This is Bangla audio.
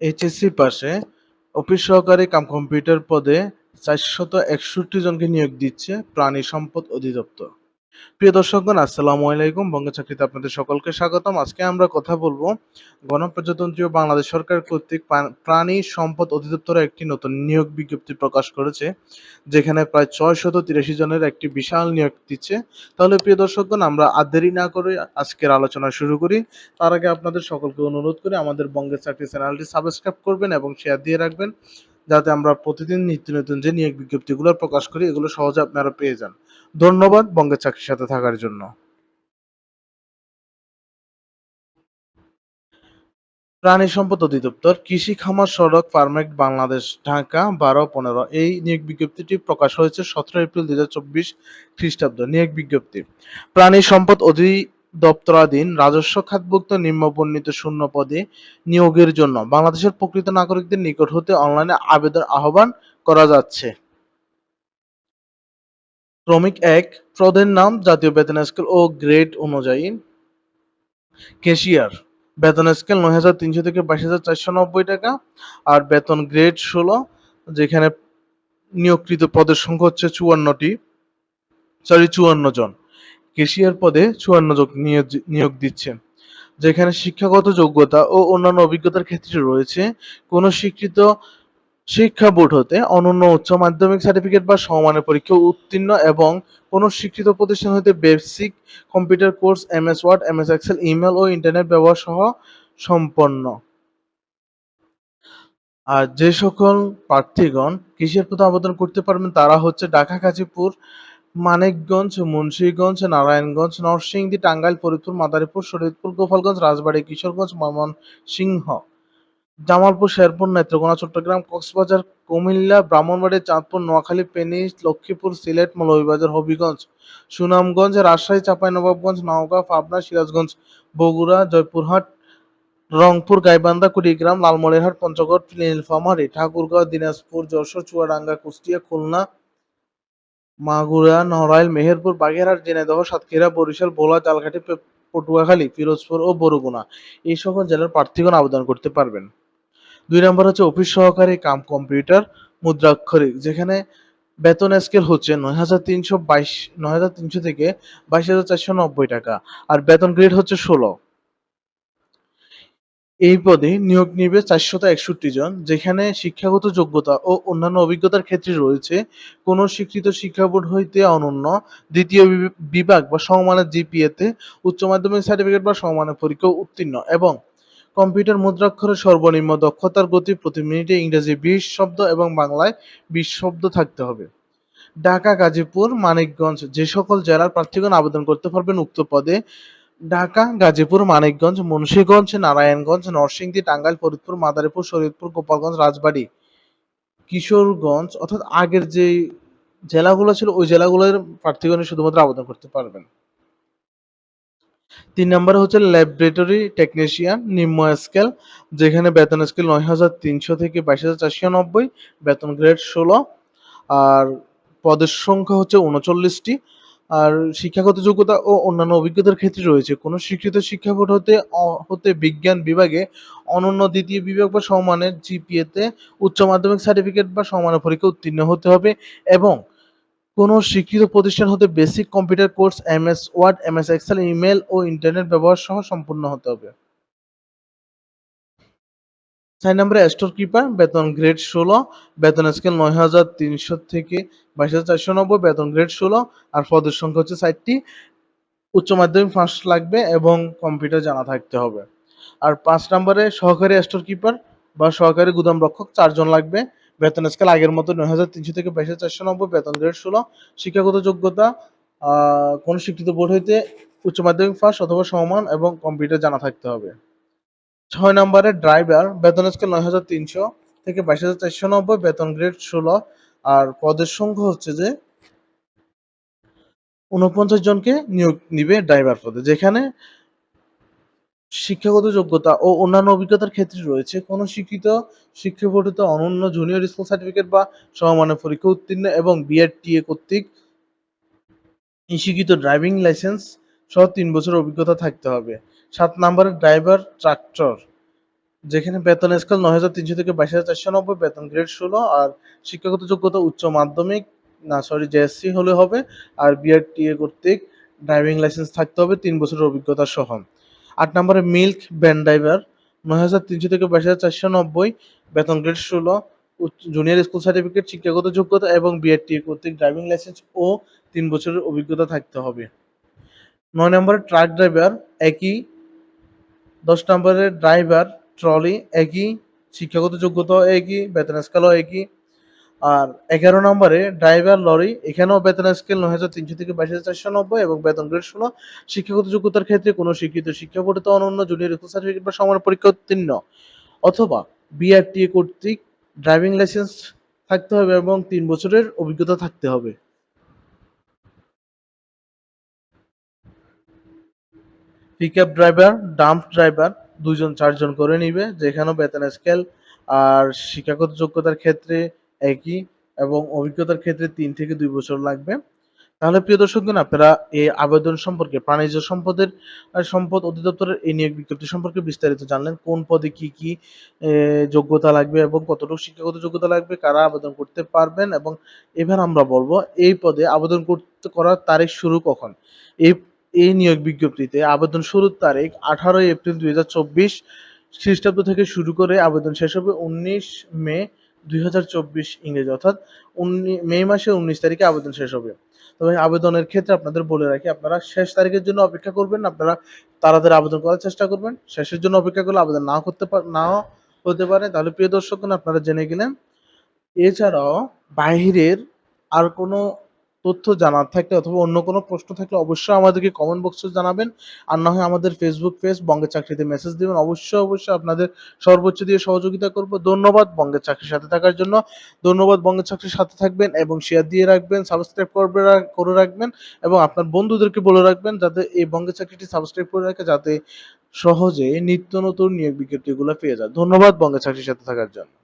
এইচএসসি পাশে অফিস সহকারী কাম কম্পিউটার পদে চারশত একষট্টি জনকে নিয়োগ দিচ্ছে প্রাণী সম্পদ অধিদপ্তর। প্রিয় দর্শকগণ, আসসালামু আলাইকুম। বঙ্গ চাকরিতে আপনাদের সকলকে স্বাগতম। আজকে আমরা কথা বলব গণপ্রজাতন্ত্রী বাংলাদেশ সরকার কর্তৃক প্রাণী সম্পদ অধিদপ্তর একটি নতুন নিয়োগ বিজ্ঞপ্তি প্রকাশ করেছে, যেখানে প্রায় ছয় শত তিরাশি জনের একটি বিশাল নিয়োগ দিচ্ছে। তাহলে প্রিয় দর্শকগণ, আমরা আর দেরি না করে আজকের আলোচনা শুরু করি। তার আগে আপনাদের সকলকে অনুরোধ করে আমাদের বঙ্গের চাকরি চ্যানেলটি সাবস্ক্রাইব করবেন এবং শেয়ার দিয়ে রাখবেন। যাতে আমরা প্রতিদিন নিত্য নতুন যে নিয়োগ বিজ্ঞপ্তিগুলো প্রকাশ করি, এগুলো সহজে আপনারা পেয়ে যান। ধন্যবাদ বঙ্গের চাকরির সাথে থাকার জন্য। প্রাণী সম্পদ অধিদপ্তর, কৃষি খামার সড়ক ফার্মেক্ট বাংলাদেশ, ঢাকা, বারো, পনেরো। এই নিয়োগ বিজ্ঞপ্তিটি প্রকাশ হয়েছে সতেরো এপ্রিল দুই হাজার চব্বিশ খ্রিস্টাব্দ। নিয়োগ বিজ্ঞপ্তি। প্রাণী সম্পদ অধিদপ্তরাধীন রাজস্ব খাতভুক্ত নিম্নবর্ণিত শূন্য পদে নিয়োগের জন্য বাংলাদেশের প্রকৃত নাগরিকদের নিকট হতে অনলাইনে আবেদন আহ্বান করা যাচ্ছে। ক্রমিক এক পদের নাম, জাতীয় বেতন স্কেল ও গ্রেড অনুযায়ী। ক্যাশিয়ার, বেতন স্কেল নয় হাজার তিনশো থেকে বাইশ হাজার চারশো নব্বই টাকা আর বেতন গ্রেড ষোলো, যেখানে নিয়োগকৃত পদের সংখ্যা হচ্ছে চুয়ান্নটি, সরি, চুয়ান্ন জন। ক্যাশিয়ার পদে চুয়ান্ন জন নিয়োগ দিচ্ছে যেখানে শিক্ষাগত যোগ্যতা ও অন্যান্য অভিজ্ঞতার ক্ষেত্রে রয়েছে কোনো স্বীকৃত শিক্ষা বোর্ড হতে অনন্য উচ্চ মাধ্যমিক সার্টিফিকেট বা সমমানের পরীক্ষা উত্তীর্ণ এবং কোনো স্বীকৃত প্রতিষ্ঠান হতে basic computer course, MS Word, MS Excel, email ও ইন্টারনেট ব্যবহার সহ সম্পন্ন। আর যে সকল প্রার্থীগণ কৃষির প্রতি আবেদন করতে পারবেন তারা হচ্ছে ঢাকা, গাজীপুর মানিকগঞ্জ, মুন্সিগঞ্জ, নারায়ণগঞ্জ, নরসিংদী, টাঙ্গাইল, ফরিদপুর, মাদারীপুর, শরীয়তপুর, গোপালগঞ্জ, রাজবাড়ী, কিশোরগঞ্জ, ময়মনসিংহ। জামালপুর, শেরপুর, নেত্রকোনা, চট্টগ্রাম, কক্সবাজার, কুমিল্লা ব্রাহ্মণবাড়িয়া চাঁদপুর, নোয়াখালী ফেনী লক্ষ্মীপুর, সিলেট, মৌলভীবাজার, হবিগঞ্জ। সুনামগঞ্জ, রাজশাহী চাঁপাইনবাবগঞ্জ নওগাঁ, পাবনা, সিরাজগঞ্জ, বগুড়া, জয়পুরহাট, রংপুর, গাইবান্ধা, কুড়িগ্রাম, লালমনিরহাট, পঞ্চগড়, নীলফামারী, ঠাকুরগাঁও, দিনাজপুর, যশোর, চুয়াডাঙ্গা, কুষ্টিয়া, খুলনা মাগুরা, নড়াইল, মেহেরপুর, বাগেরহাট ঝিনাইদহ সাতক্ষীরা, বরিশাল ভোলা জালঘাটি পটুয়াখালী, ফিরোজপুর ও বরগুনা এই সকল জেলার প্রার্থীগণ আবেদন করতে পারবেন। দুই নম্বর হচ্ছে অফিস সহকারী কাম কম্পিউটার মুদ্রাক্ষরিক যেখানে বেতন স্কেল হচ্ছে নয় হাজার তিনশো বাইশ, নয় হাজার তিনশো থেকে বাইশ হাজার চারশো নব্বই টাকা, আর বেতন গ্রেড হচ্ছে ষোলো। এই পদে নিয়োগ নিবে চারশত একষট্টি জন, যেখানে শিক্ষাগত যোগ্যতা ও অন্যান্য অভিজ্ঞতার ক্ষেত্রে রয়েছে কোন স্বীকৃত শিক্ষা বোর্ড হইতে অনন্য দ্বিতীয় বিভ- বিভাগ বা সমমানের জিপিএতে উচ্চ মাধ্যমিক সার্টিফিকেট বা সমমানের পরীক্ষা উত্তীর্ণ এবং কম্পিউটার মুদ্রাক্ষরের সর্বনিম্ন দক্ষতার গতি প্রতি মিনিটে ইংরেজি বিশ শব্দ এবং বাংলায় বিশ শব্দ থাকতে হবে। ঢাকা, গাজীপুর, মানিকগঞ্জ যে সকল জেলার প্রার্থীগণ আবেদন করতে পারবেন উক্ত পদে ঢাকা, গাজীপুর, মানিকগঞ্জ, মুন্সিগঞ্জ, নারায়ণগঞ্জ, নরসিংদী, টাঙ্গাইল, ফরিদপুর, মাদারীপুর, শরীয়তপুর, গোপালগঞ্জ, রাজবাড়ী, কিশোরগঞ্জ অর্থাৎ আগের যে জেলাগুলো ছিল, ওই জেলাগুলোর প্রার্থীগণ শুধুমাত্র আবেদন করতে পারবেন। তিন নম্বরে হচ্ছে ল্যাবরেটরি টেকনিশিয়ান, নিম্ন স্কেল, যেখানে বেতন স্কেল নয় হাজার তিনশো থেকে বাইশ হাজার চারশো নব্বই, বেতন গ্রেড ষোলো, আর পদের সংখ্যা হচ্ছে উনচল্লিশটি। আর শিক্ষাগত যোগ্যতা ও অন্যান্য অভিজ্ঞতার ক্ষেত্রে রয়েছে। কোনো শিক্ষিত শিক্ষা বোর্ড হতে হতে বিজ্ঞান বিভাগে অনন্য দ্বিতীয় বিভাগ বা সমমানের জিপিএতে উচ্চ মাধ্যমিক সার্টিফিকেট বা সমমানের পরীক্ষা উত্তীর্ণ হতে হবে এবং কোনো শিক্ষিত প্রতিষ্ঠান হতে basic computer course M S Word M S Excel email ও ইন্টারনেট ব্যবহার সহ সম্পূর্ণ হতে হবে। চার নম্বরে স্টোর কিপার, বেতন গ্রেড ষোলো, বেতন স্কেল নয় হাজার তিনশো থেকে বাইশ হাজার চারশো নব্বই, বেতন গ্রেড ষোলো, আর পদের সংখ্যা হচ্ছে ষাটটি। উচ্চ মাধ্যমিক পাস লাগবে এবং কম্পিউটার জানা থাকতে হবে। আর পাঁচ নম্বরে সহকারী স্টোর কিপার বা সহকারী গুদাম রক্ষক চারজন লাগবে। বেতন স্কেল আগের মতো নয় হাজার তিনশো থেকে বাইশ হাজার চারশো নব্বই, বেতন গ্রেড ষোলো। শিক্ষাগত যোগ্যতা কোনো স্বীকৃত বোর্ড হইতে উচ্চ মাধ্যমিক পাস অথবা সমমান এবং কম্পিউটার জানা থাকতে হবে। ছয় নম্বরে ড্রাইভার বেতন স্কেল নয় হাজার তিনশো থেকে বাইশ হাজার চারশো নব্বই, বেতন গ্রেড ষোলো। আর পদের সংখ্যা হচ্ছে যে উনপঞ্চাশ জনকে নিয়োগ নিবে ড্রাইভার পদে, যেখানে শিক্ষাগত যোগ্যতা ও অন্যান্য অভিজ্ঞতার ক্ষেত্রে রয়েছে। কোনো শিক্ষিত শিক্ষা বোর্ডিত অনন্য জুনিয়র স্কুল সার্টিফিকেট বা সমমানের পরীক্ষা উত্তীর্ণ এবং বিআরটিএ কর্তৃক স্বীকৃত ড্রাইভিং লাইসেন্স সহ তিন বছর অভিজ্ঞতা থাকতে হবে। সাত নম্বরে ড্রাইভার, ট্রাক্টর, যেখানে বেতন স্কেল নয় হাজার তিনশো থেকে বাইশ হাজার চারশো নব্বই, বেতন গ্রেড ষোলো, আর শিক্ষাগত যোগ্যতা উচ্চ মাধ্যমিক, না সরি জেএসসি হলে হবে, আর বিআরটিএ কর্তৃক ড্রাইভিং লাইসেন্স থাকতে হবে, তিন বছরের অভিজ্ঞতা সহ। আট নম্বরে মিল্ক ভ্যান ড্রাইভার নয় হাজার তিনশো থেকে বাইশ হাজার চারশো নব্বই, বেতন গ্রেড ষোলো জুনিয়র স্কুল সার্টিফিকেট শিক্ষাগত যোগ্যতা এবং বিআরটিএ কর্তৃক ড্রাইভিং লাইসেন্স ও তিন বছরের অভিজ্ঞতা থাকতে হবে। নয় নম্বরে ট্রাক ড্রাইভার একই দশ নম্বরের ড্রাইভার, ট্রলি, একই শিক্ষাগত যোগ্যতাও একই, বেতন স্কেলও একই। আর এগারো নম্বরে ড্রাইভার, লরি, এখানেও বেতন স্কেল নয় হাজার তিনশো থেকে বাইশ হাজার চারশো নব্বই এবং বেতন গ্রেড ষোলো। শিক্ষাগত যোগ্যতার ক্ষেত্রে কোনো স্বীকৃত শিক্ষা বোর্ডে অনন্য জুনিয়র স্কুল সার্টিফিকেট বা সমান পরীক্ষা উত্তীর্ণ। অথবা বিআরটিএ কর্তৃক ড্রাইভিং লাইসেন্স থাকতে হবে এবং তিন বছরের অভিজ্ঞতা থাকতে হবে। পিকআপ ড্রাইভার ডাম্প ড্রাইভার দুজন চারজন করে নিবে, যেখানেও বেতন স্কেল আর শিক্ষাগত যোগ্যতার ক্ষেত্রে একই এবং অভিজ্ঞতার ক্ষেত্রে তিন থেকে দুই বছর লাগবে। তাহলে প্রিয় দর্শকগণ আপনারা এই আবেদন সম্পর্কে, প্রাণীজ সম্পদের সম্পদ অধিদপ্তরের এই নিয়োগ বিজ্ঞপ্তি সম্পর্কে বিস্তারিত জানলেন, কোন পদে কি কি যোগ্যতা লাগবে এবং কতটুকু শিক্ষাগত যোগ্যতা লাগবে, কারা আবেদন করতে পারবেন এবং এবার আমরা বলব, এই পদে আবেদন করতে করার তারিখ শুরু কখন? এই এই নিয়োগ বিজ্ঞপ্তিতে আবেদন শুরুর তারিখ আঠারোই এপ্রিল দুই হাজার চব্বিশ খ্রিস্টাব্দ থেকে শুরু করে আবেদন শেষ হবে উনিশ মে দুই হাজার চব্বিশ ইংরেজি, অর্থাৎ মে মাসের উনিশ তারিখে আবেদন শেষ হবে। তবে আবেদনের ক্ষেত্রে আপনাদের বলে রাখি, আপনারা শেষ তারিখের জন্য অপেক্ষা করবেন, আপনারা তাড়াতাড়ি আবেদন করার চেষ্টা করবেন। শেষের জন্য অপেক্ষা করলে আবেদন না করতে নাও হতে পারে। তাহলে প্রিয় দর্শকগণ আপনারা জেনে গেলেন। এছাড়াও বাহিরের আর কোনো তথ্য জানার থাকলে অথবা অন্য কোনো প্রশ্ন থাকলে অবশ্যই আমাদেরকে কমেন্ট বক্সে জানাবেন। আর না হয় আমাদের ফেসবুক পেজ বঙ্গের চাকরিতে মেসেজ দেবেন। অবশ্যই অবশ্যই আপনাদের সর্বোচ্চ দিয়ে সহযোগিতা করব। ধন্যবাদ বঙ্গের চাকরির সাথে থাকার জন্য। ধন্যবাদ বঙ্গের চাকরির সাথে থাকবেন এবং শেয়ার দিয়ে রাখবেন সাবস্ক্রাইব করবে করে রাখবেন এবং আপনার বন্ধুদেরকে বলে রাখবেন যাতে এই বঙ্গের চাকরিটি সাবস্ক্রাইব করে রাখে, যাতে সহজে নিত্য নতুন নিয়োগ বিজ্ঞপ্তিগুলো পেয়ে যায়। ধন্যবাদ বঙ্গের চাকরির সাথে থাকার জন্য।